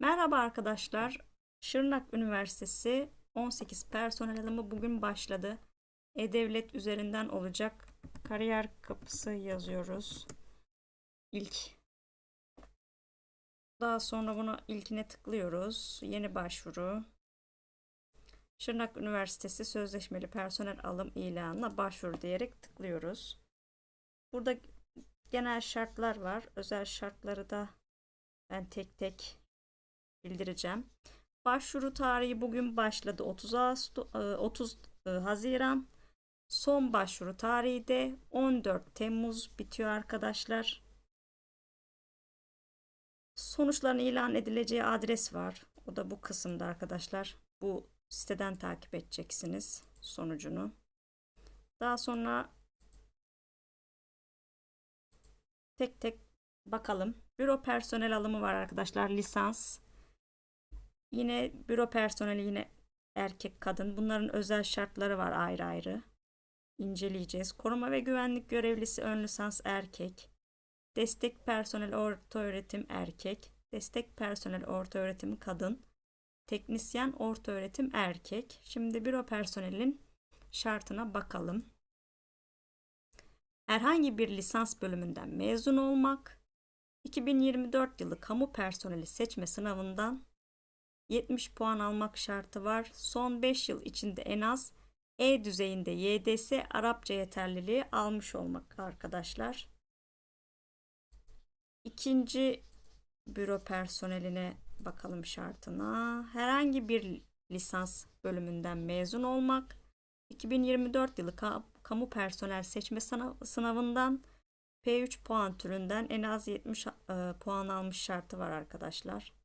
Merhaba arkadaşlar. Şırnak Üniversitesi 18 personel alımı bugün başladı. E-Devlet üzerinden olacak. Kariyer kapısı yazıyoruz. İlk. Daha sonra bunu ilkine tıklıyoruz. Yeni başvuru. Şırnak Üniversitesi Sözleşmeli Personel Alım ilanına başvuru diyerek tıklıyoruz. Burada genel şartlar var. Özel şartları da ben tek tek bildireceğim. Başvuru tarihi bugün başladı 30 Ağustos 30 Haziran. Son başvuru tarihi de 14 Temmuz bitiyor arkadaşlar. Sonuçların ilan edileceği adres var. O da bu kısımda arkadaşlar. Bu siteden takip edeceksiniz sonucunu. Daha sonra tek tek bakalım. Büro personel alımı var arkadaşlar. Lisans. Yine büro personeli yine erkek kadın. Bunların özel şartları var ayrı ayrı. İnceleyeceğiz. Koruma ve güvenlik görevlisi ön lisans erkek. Destek personel orta öğretim erkek. Destek personel orta öğretim kadın. Teknisyen orta öğretim erkek. Şimdi büro personelin şartına bakalım. Herhangi bir lisans bölümünden mezun olmak, 2024 yılı kamu personeli seçme sınavından 70 puan almak şartı var. Son 5 yıl içinde en az E düzeyinde YDS Arapça yeterliliği almış olmak arkadaşlar. İkinci büro personeline bakalım şartına. Herhangi bir lisans bölümünden mezun olmak. 2024 yılı kamu personel seçme sınavından P3 puan türünden en az 70 puan almış şartı var arkadaşlar.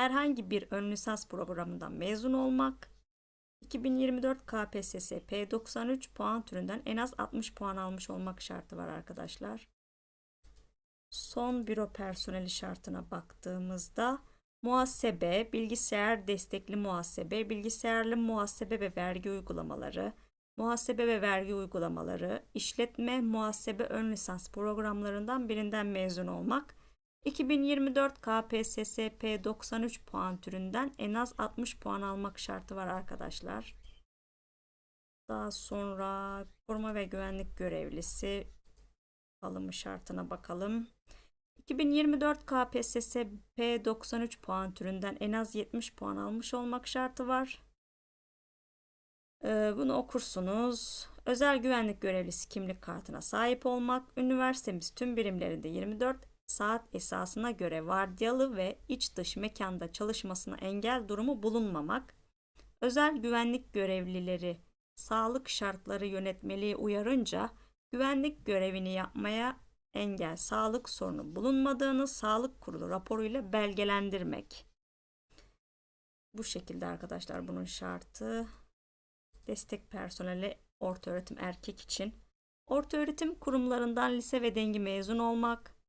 Herhangi bir ön lisans programından mezun olmak, 2024 KPSS P93 puan türünden en az 60 puan almış olmak şartı var arkadaşlar. Son büro personeli şartına baktığımızda muhasebe, bilgisayar destekli muhasebe, bilgisayarlı muhasebe ve vergi uygulamaları, muhasebe ve vergi uygulamaları, işletme, muhasebe ön lisans programlarından birinden mezun olmak 2024 KPSS P93 puan türünden en az 60 puan almak şartı var arkadaşlar. Daha sonra koruma ve güvenlik görevlisi alımı şartına bakalım. 2024 KPSS P93 puan türünden en az 70 puan almış olmak şartı var. Ee, bunu okursunuz. Özel güvenlik görevlisi kimlik kartına sahip olmak. Üniversitemiz tüm birimlerinde 24 saat esasına göre vardiyalı ve iç dış mekanda çalışmasına engel durumu bulunmamak, özel güvenlik görevlileri sağlık şartları yönetmeliği uyarınca güvenlik görevini yapmaya engel sağlık sorunu bulunmadığını sağlık kurulu raporuyla belgelendirmek. Bu şekilde arkadaşlar bunun şartı destek personeli orta öğretim erkek için orta öğretim kurumlarından lise ve dengi mezun olmak,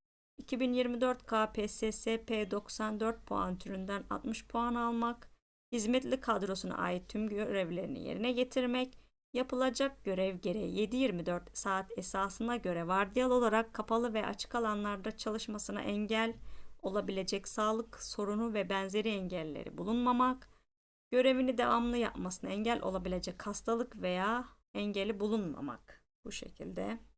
2024 KPSS P94 puan türünden 60 puan almak, hizmetli kadrosuna ait tüm görevlerini yerine getirmek, yapılacak görev gereği 7-24 saat esasına göre vardiyalı olarak kapalı ve açık alanlarda çalışmasına engel olabilecek sağlık sorunu ve benzeri engelleri bulunmamak, görevini devamlı yapmasına engel olabilecek hastalık veya engeli bulunmamak. Bu şekilde.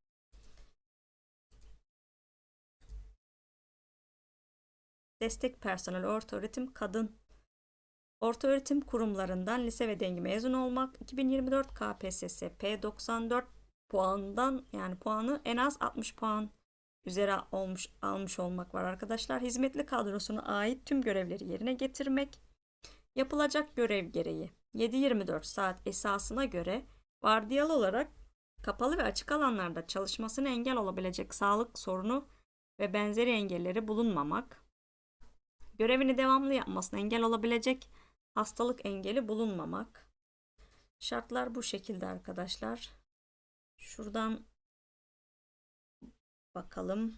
Destek personel orta öğretim kadın orta öğretim kurumlarından lise ve dengi mezun olmak 2024 KPSS P94 puandan yani puanı en az 60 puan üzeri olmuş almış olmak var arkadaşlar. Hizmetli kadrosuna ait tüm görevleri yerine getirmek. Yapılacak görev gereği 7-24 saat esasına göre vardiyalı olarak kapalı ve açık alanlarda çalışmasına engel olabilecek sağlık sorunu ve benzeri engelleri bulunmamak görevini devamlı yapmasına engel olabilecek hastalık engeli bulunmamak. Şartlar bu şekilde arkadaşlar. Şuradan bakalım.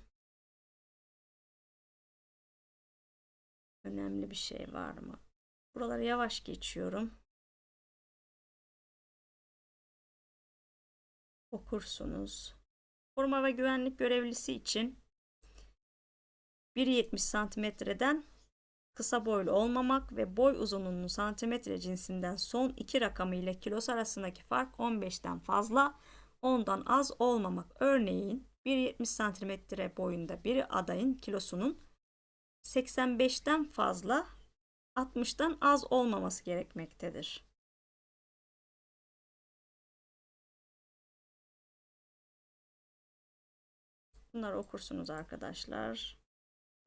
Önemli bir şey var mı? Buraları yavaş geçiyorum. Okursunuz. Koruma ve güvenlik görevlisi için 1.70 santimetreden kısa boylu olmamak ve boy uzunluğunun santimetre cinsinden son iki rakamı ile kilosu arasındaki fark 15'ten fazla, 10'dan az olmamak. Örneğin 1.70 santimetre boyunda bir adayın kilosunun 85'ten fazla, 60'tan az olmaması gerekmektedir. Bunları okursunuz arkadaşlar.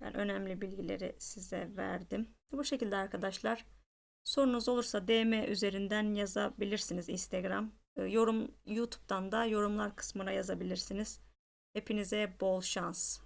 Ben önemli bilgileri size verdim. Bu şekilde arkadaşlar. Sorunuz olursa DM üzerinden yazabilirsiniz Instagram. Ee, Yorum YouTube'dan da yorumlar kısmına yazabilirsiniz. Hepinize bol şans.